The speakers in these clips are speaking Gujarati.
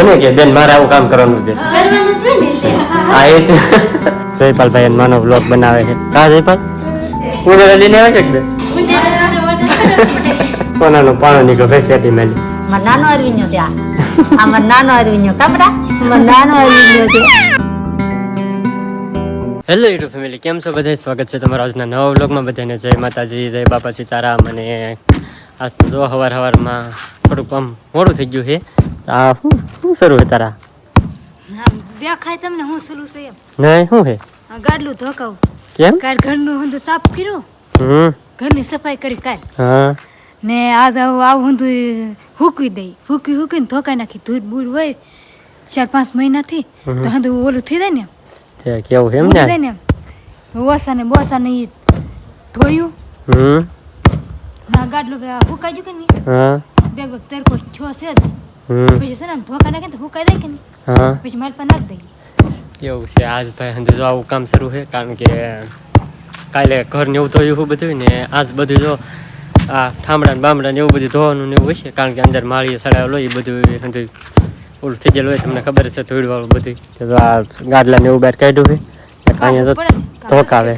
મને કે બેન મારે આવું કામ કરવાનું છે. હા એ. જયપાલભાઈ એનો માનો બ્લોગ બનાવે છે. કા જયપાલ? ઉડેલા લઈને આવે છે કે. કોનાનું પાણો નીકળો ભાઈ સેટી મેલી. મારો નાનો અરવિંદો છે આ. નાનો અરવિંદો. કપડા? મારો નાનો અરવિંદો છે. હેલો યુટ્યુબ ફેમિલી કેમ છો બધા સ્વાગત છે તમારા આજના નવા વ્લોગમાં બધાને જય માતાજી જય બાપા સીતારામ અને આ જો હવાર હવારમાં થોડુંક આમ મોડું થઈ ગયું છે. આ શું શું શરૂ છે તારા? દેખાય તમને હું સલું છે એમ? નહીં શું છે? ગાડલું ધોકાવ. કેમ? કાલ ઘરનું હું સાફ કર્યું. હમ. ઘરની સફાઈ કરી કાલ. હા. ને આજ આવું હું હુકવી દઈ. હુકવી હૂકવીને ધોકાઈ નાખી. ધૂળ બૂળ હોય ચાર પાંચ મહિનાથી તો હંધુ ઓલું થઈ જાય ને કેવું એમ ને? ને બોસા ને બોસાને ઈ ધોયું. હમ. ના ગાડલું હુકાઈ ગયું કે નહીં? હા. બે વખત તરકો છો છે જ. પછી છે ને ધોકા નાખે ને તો હુકાઈ જાય કે નહીં હા. પછી મારી પાસે નાખ દઈએ. એવું છે આજ ભાઈ હંધુ જો આવું કામ શરૂ છે કારણ કે કાલે ઘર ને એવું ધોયું એવું બધું ને આજ બધું જો આ ઠામડા ને બામડા ને એવું બધું ધોવાનું ને એવું હોય છે કારણ કે અંદર માળીએ સડાવેલો એ બધું હંધુ ઓલું થઈ ગયેલું હોય તમને ખબર છે ધોળવાળું બધું તો આ ગાડલા ને એવું બહાર કાઢ્યું છે અહીંયા તો. ધોકાવે.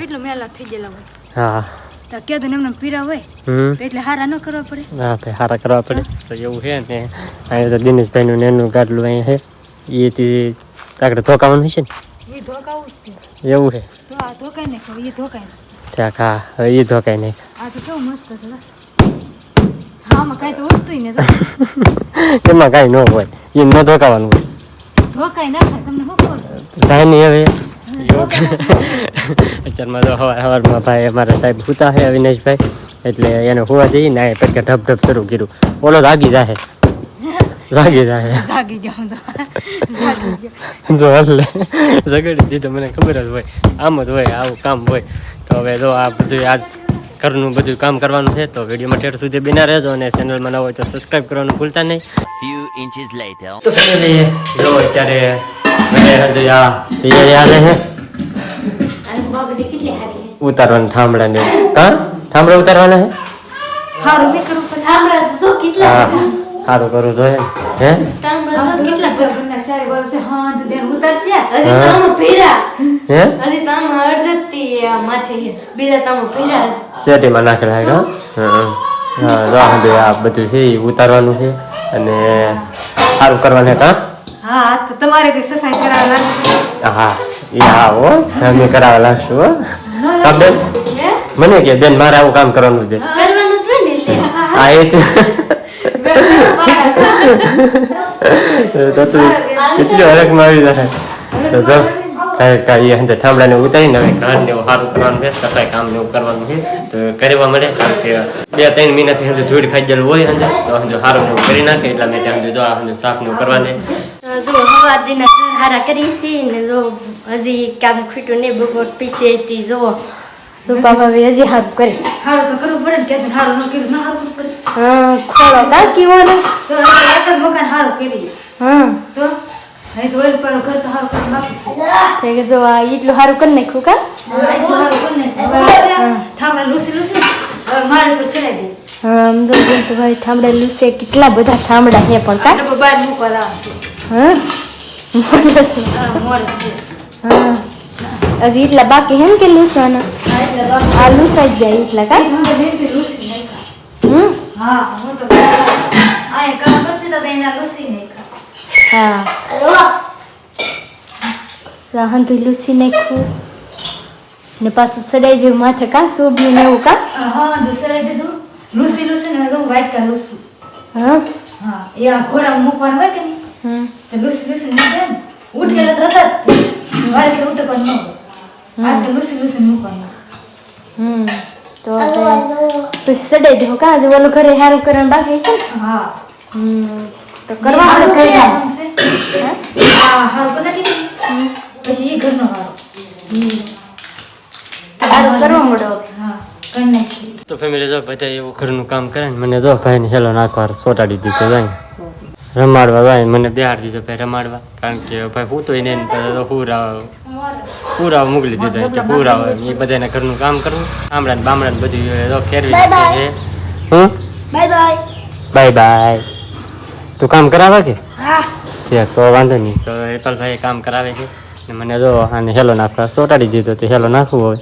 તો એમને પીરા હોય તો એટલે હારા ન કરવા પડે. હા ભાઈ હારા કરવા પડે. તો એવું છે ને અહીંયા તો ને એનું ગાડલું અહીંયા છે. એથી આગળ ધોકાવાનું હશે ને? એ ધોકાવું છે. એવું છે? તો આ ધોકાઈ નાખો એ ધોકાઈ નાખો. હા એ ધોકાય નહીં આ તો કેવું મસ્ત છે લા. કાંઈ તો ઉઠતું ને એમાં કાંઈ ન હોય. એ ન ધોકાવાનું હોય. ધોકાઈ નાખે તમને શું ખબર? જાય નહીં હવે અત્યારમાં તો સવાર સવારમાં ભાઈ અમારા સાહેબ સૂતા છે અવિનાશભાઈ. એટલે એને હોવા જઈએ ને પછી ઢબ ઢબ શરૂ કર્યું. ઓલો જાગી જાહે. જાગી જાહે. જાગી જાઉં તો. જો એટલે ઝઘડી દીધો મને ખબર જ હોય. આમ જ હોય આવું કામ હોય. તો હવે જો આ બધું આજ ઘરનું બધું કામ કરવાનું છે તો વિડીયોમાં ઠેર સુધી બિના રહેજો અને ચેનલમાં ન હોય તો સબસ્ક્રાઈબ કરવાનું ભૂલતા નહીં. ફ્યુ ઇન્ચીસ લાઈટ તો ફેમિલી જો અત્યારે મને હજુ આ તૈયારી આવે છે ઉતારવાના થાંભળા ને હા? થાંભળા ઉતારવાના છે હારું ઠામડા તો કેટલા હા બધા. સારું કરવું જોઈએ હે? ઠામડા તો કેટલા કેટલા ઘરના સારી બાજુ છે. બેન ઉતારશે. હજી તો ભીરા. હે? હજી તો આમાં માથે છે. બીજા તો ભીરા જ. નાખેલા છે હા? હા જો આ બધું છે એ ઉતારવાનું છે. અને સારું કરવાનું કાં હા? તો તમારે કઈ સફાઈ કરાવવા હા એ હા હો. અમે કરાવવા લાગશું હો. હા બેન? મને કે બેન મારે આવું કામ કરવાનું છે. હા. એ તો તું કેટલી હરકમાં આવી જાય તો જો કાંઈ હંતે ઠામડાને ઉતારીને હવે સારું કરવાનું છે સફાઈ કામ ને એવું કરવાનું છે. તો કરવા મળે કારણ કે બે ત્રણ મહિનાથી હંતે ધૂળ ખાઈ ગયેલું હોય તો હંતે સારું ને એવું કરી નાખે એટલા માટે હંતે જો આ સાફ ને એવું કરવાને. હારા કરી છે ને જો હજી કામ ખૂટ્યું નહીં બપોર પીસી હતી જો તો બાબા હજી હાથ કરે હારું તો કરવું પડે ને કે હારું ન કર્યું ના હારું પડે હા ખોળો કાકી વાળો તો આપણે એક જ મકાન હારું કરી હા તો નહીં તો ઓલ પર ઘર તો હારું કરી છે તે કે જો આ એટલું સારું કરી નાખ્યું કા હા, એટલું હારું કરી નાખ્યું. ઠામડા લૂસી લૂસી મારે પર સરાઈ દે હા તો ભાઈ ઠામડા લૂસે કેટલા બધા ઠામડા હે પણ કા બહાર મૂકવા હા હા હા હજી એટલા બાકી હેમ કે લૂસવાના? હા આ લૂસાઈ જાય એટલા કા? હું. હમ? હા. હું તો અહીંયા કામ કરતી તો એના લૂસી નાખ્યા. હા રાહંતુ લૂસી નાખ્યું ને પાછું સડાઈ ગયું માથે કા? સોબ્યું ને એવું કા? હા જો સરાઈ દીધું. લૂસી લૂસી ને તો વાઇટ કા લૂસું. હા? હા એ આ ઘોડા મૂકવાનું હોય કે હમ જ તે. મારે કે ઉઠકવાનું ન હોય આજ તો લૂસી લૂસી મૂકવાનું હમ તો સડાઈ દઉં કા હજી ઓલું ઘરે સારું કરવાનું બાકી છે હા હમ તો કરવા આપણે હારું નાખીએ. છે હા હારું બનાવી પછી એ ઘરનો હારો સારું કરવા મળો હા કરી નાખી તો ફેમિલી જો બધા એવું ઘરનું કામ કરે ને મને જો ભાઈને હેલો નાખવા સોટાડી દીધો જાય રમાડવા ભાઈ મને બિહાર દીધો ભાઈ રમાડવા. કારણ કે ભાઈ હું તો એને તો પૂરા પૂરા મોકલી દીધો કે પૂરા એ બધાને ઘરનું કામ કરવું. આમડા ને બામડા ને બધું ફેરવી છે હું. Bye bye. તું કામ કરાવે કે? હા. તો વાંધો નહીં. તો હેતલભાઈ કામ કરાવે છે. ને મને જો આને હેલો નાખવા ચોટાડી દીધો તો હેલો નાખવું હોય.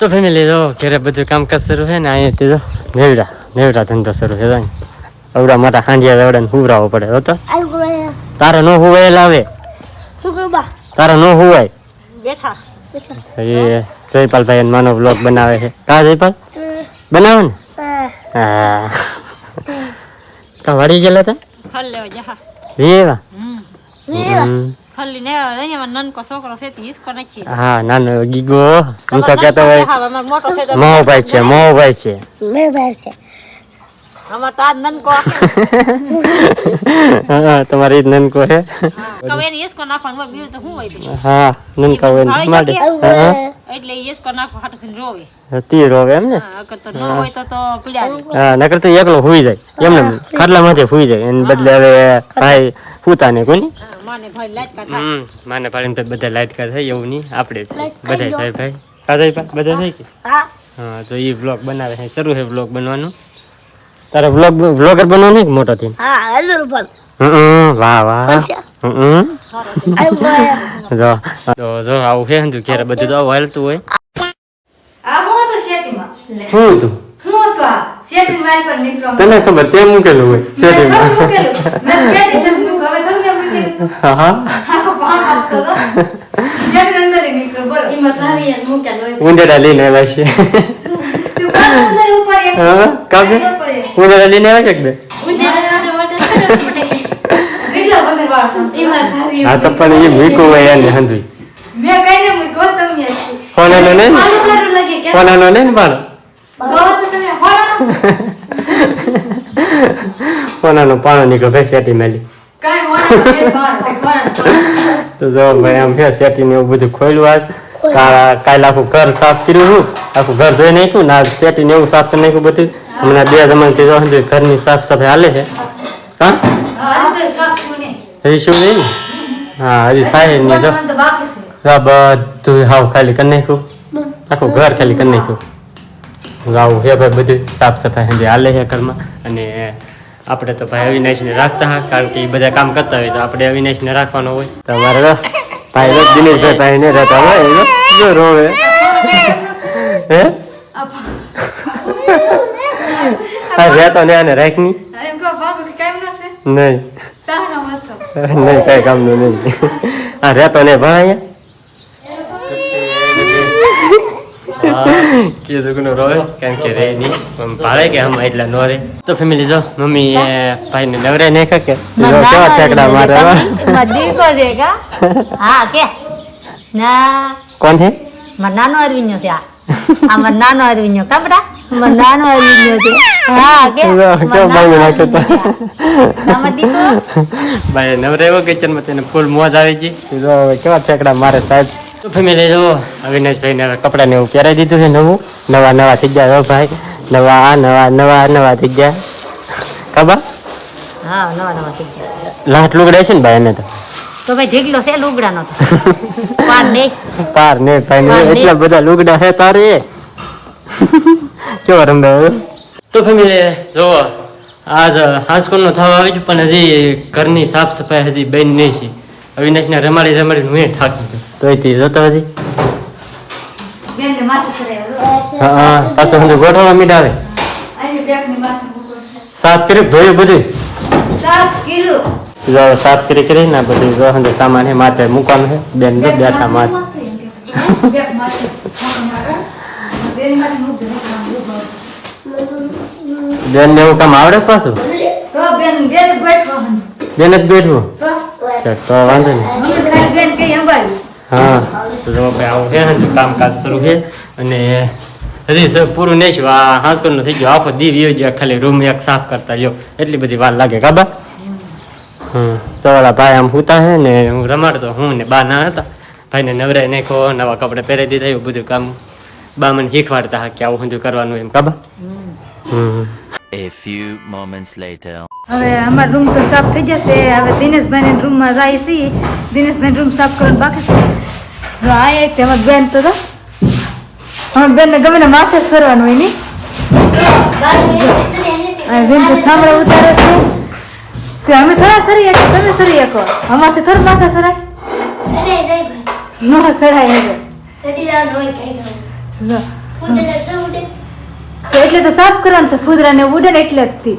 તો ફેમિલી જો ઘરે બધું કામકાજ શરૂ છે ને અહીંયાથી જો નેવડા નેવડા ધંધો શરૂ છે. અવડા મોટા હાંડિયા વેવડાને હુવરાવો પડે હો તો. તારે નો હુવાય લાવે તારે ન હુવાય. બેઠા. એ જયપાલભાઈ એનો માનો બ્લોગ બનાવે છે. કા જયપાલ? બનાવે ને? હા. તો વળી ગયેલા તા? ખલ લેવા જા રેવા હા નાનો ગીગો. હું તો કહેતો હોય મોટો છે તો મોહભાઈ છે મોહભાઈ છે. હા તમારી નનકો નાખવાનું બીજું તો હોય હા નનકા હોય માટે એટલે હાટુ રોવે. હા રોવે એમ ને? હા. હા નકર તો એકલો હુઈ જાય. એમને ખાટલામાંથી હુઈ જાય. એને બદલે હવે ભાઈ પૂતા ને કોની? હા, માને ભાઈ લાટકા તો બધા લાઈટકા થાય એવું નહીં. આપણે બધા થાય ભાઈ. હા થાય બધા થાય કે? હા. તો એ બ્લોગ બનાવે છે. શરૂ છે બ્લોગ બનવાનું. તારે વ્લોગ વ્લોગર બનવાનો કે મોટો થઈને? હમ વાહ વાહ. હમ. જો તો જો આવું છે તું ક્યારે બધું તો વાલતું હાલતું હોય. આ હું તો શેટીમાં શું તો હું તો આ? શેટી પર નીકળો તને ખબર તે મૂકેલું હોય મેં મૂકેલું. મેં એટલે મૂક્યું. હવે થરું મેં મૂકેલું હા હા. આખો ભાણ આપતો હતો. શેટીની અંદર નીકળો બોલો. એમાં ભારી યાર હોય. ઊંડેડા લઈને આવ્યા છે. તું ભાણ અંદર ઉપર એક. હા કાપે? ઉપર લઈને આવ્યા છે કે બે હા તો પણ એ મૂક્યું હોય એને છો. ફોનાનો નહીં ને? મારું મારું લાગે કે? ફોનાનો નહીં ને પણ. ફોનાનો પાણો નીકળ્યો ભાઈ સેટી મેલી. તે જો ભાઈ આમ છે સેટી ને એવું બધું ખોલ્યું આજ. કાલ આખું ઘર સાફ કર્યું હું. આખું ઘર ધોઈ નાખ્યું ના આ સેટી ને એવું સાફ કરી નાખ્યું બધું. હમણાં બે જમાનથી જો હજુ ઘરની સાફ સફાઈ હાલે છે. હા? હા, હજુ શું નહીં હા હજી થાય નહીં જો. હા બધું હાવ ખાલી કરી નાખ્યું. આખું ઘર ખાલી કરી નાખ્યું. ગાવું હે ભાઈ બધું સાફ સફાઈ હજી હાલે છે ઘરમાં. અને આપણે તો ભાઈ અવિનાશને રાખતા હા કારણ કે એ બધા કામ કરતા હોય તો આપણે અવિનાશને રાખવાનો હોય. તો અમારે તો ભાઈ તો દિનેશભાઈ ભાઈ ને રહેતા હોય એ જો રોવે. હે? હા રહેતો ને આને રાખની એમ કહો, બાપુ કે કાંઈ ના છે? નહીં. તારા મત તો. નહીં કઈ કામનું નહીં. આ રહેતો ને ભાઈ કે કારણ કે રે નહીં. ભાડે કે આમ એટલા નો રે. તો ફેમિલી જો મમ્મી એ ભાઈને નવરે ને કે કેવા મારે હા. કે? ના. કોણ મારો નાનો અરવિંદનો છે આ. આ મારો નાનો અરવિંદનો કપડા મારો નાનો અરવિંદનો છે. હા ને હું ભાઈ તેને ફૂલ મોજ આવી ગઈ. કેવા મારે સાહેબ? તો ફેમિલી એવું પહેરાવી દીધું છે નવું. નવા નવા થઈ ગયા ભાઈ. નવા નવા નવા નવા થઈ ગયા. ખબર? હા નવા નવા થઈ ગયા. લાટ લુગડે છે ને ભાઈ એને તો? તો ભાઈ ઢીકલો છે લુગડાનો પાર નહીં. પાર ને ભાઈ ને ને. એટલા બધા લુગડા છે તારે. કેવો રંબે તો ફેમિલી જો આજ હાંસકોરનું થવા આવી ગયું પણ હજી ઘરની સાફ સફાઈ હજી બેન નહીં છે અવિનાશને રમાડી રમાડી હું ઠાકી થાકી ગયો તો એથી જતો હજી. હા હા પાછું હજુ ગોઠવવા મીડાવે. સાફ કર્યું ધોયું બધું સાફ કર્યું. જો સાફ કરી કરી ને બધું જો હજુ સામાન હે માથે મૂકવાનું બેન જો બેઠા માથે. બેન બેન ને એવું કામ આવડે પાછું? તો બેન બેન જ બેન જ બેઠવું તો? વાંધો નહીં. બેન કઈ અંબાડી હા. તો ભાઈ આવું છે હજુ કામકાજ શરૂ છે. અને હજી પૂરું નહીં છું આ હાંસકરનું થઈ ગયો. આખો દી વ્યો ગયો ખાલી રૂમ એક સાફ કરતા લ્યો એટલી બધી વાર લાગે કાબા હમ. તો ઓલા ભાઈ આમ સૂતા હે ને હું રમાડતો હું ને બા ના હતા. ભાઈને નવરાય નાખો નવા કપડાં પહેરાવી દીધા એવું બધું કામ. બા મને શીખવાડતા હા કે આવું બધું કરવાનું એમ કાબા હમ. A few moments later. હવે અમારો રૂમ તો સાફ થઈ જશે. હવે દિનેશભાઈ રૂમમાં જાય છે. દિનેશભાઈ રૂમ સાફ કરવાનું બાકી છે. હવે આ એક તેમાં બેન તો તો અમારી બેનને ગમે ને માથે સરવાનું હોય નહીં બેન તો થાંભળે ઉતારે છે. કે અમે થોડા સરી શકો તમે સરી શકો અમારથી થોડું માથા સરાય. ન સરાય હવે સડી જવાનું હોય કઈ ગયું જો. ઉડે તો એટલે તો સાફ કરવાનું છે. ફૂદરાને ઉડે ને એટલે જ થી.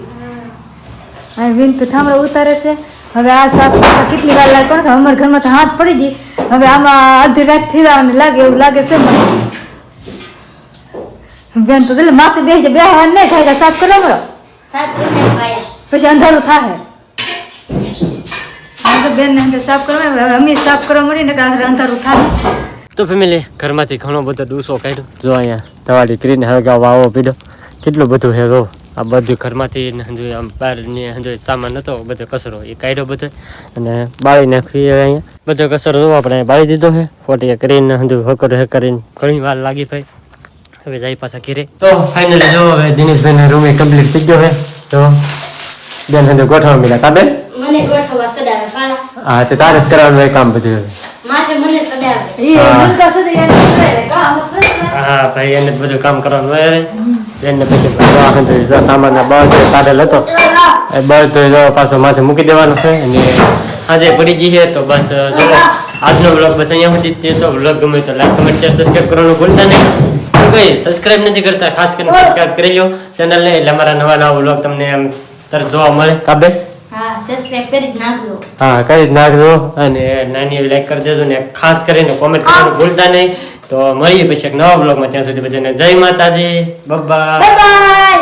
આ વિન તો ઠામડા ઉતારે છે. હવે આ સાફ કેટલી વાર લાગે? કોણ અમારા ઘરમાં તો હાથ પડી ગઈ. હવે આમાં અડધી રાત થઈ જવાની લાગે એવું લાગે છે મને. બેન તો એટલે માથે બે બે હાથ નહીં થાય સાફ કરો મળો પછી અંધારું થાય તો બેન ને સાફ કરવા હવે અમે સાફ કરવા મળી ને અંધારું થાય તો ફેમિલી ઘરમાંથી ઘણો બધો ડૂસો કાઢ્યો. જો અહીંયા તમારી કરીને હળગાવ વાવો પીડો. કેટલું બધું હે જો, આ બધું ઘરમાંથી આમ બહારની હંજુ સામાન હતો બધો કચરો એ કાઢ્યો બધો. અને બાળી નાખવી અહીંયા. બધો કચરો જો આપણે બાળી દીધો છે ફોટી કરીને હજુ હકર હે કરીને ઘણી વાર લાગી ભાઈ. હવે જાય પાછા ઘેરે. તો ફાઇનલી જો હવે દિનેશભાઈના રૂમે કમ્પ્લીટ થઈ ગયો છે. તો બેન હજુ ગોઠવવા મળ્યા કા બેન? મને ગોઠવવા સડાવે કાળા. હા તે તારે જ કરવાનું હોય કામ બધું. માથે મને સડાવે એ હા. હલકા સુધી કરે કામ હા ભાઈ એને જ બધું કામ કરવાનું હોય એને પછી વાહન તો જો સામાનના બળ કાઢેલ હતો એ બળ તો જો પાછો માથે મૂકી દેવાનો છે. અને આજે પડી ગઈ છે તો બસ જો આજનો બ્લોગ બસ અહીંયા સુધી તે તો બ્લોગ ગમે તો લાઈક કમેન્ટ શેર સબસ્ક્રાઈબ કરવાનું ભૂલતા નહીં. કઈ સબસ્ક્રાઇબ નથી કરતા ખાસ કરીને સબસ્ક્રાઇબ કરી લો ચેનલને એટલે અમારા નવા નવા બ્લોગ તમને એમ તરત જોવા મળે. કાબે? સબસ્ક્રાઇબ કરી જ નાખજો. હા કરી નાખજો અને નાની એવી લાઈક કરી દેજો ને ખાસ કરીને કોમેન્ટ કરવાનું ભૂલતા નહીં. તો મળીએ પછી એક નવા બ્લોગમાં ત્યાં સુધી બધાને જય માતાજી. બબ્બા બાય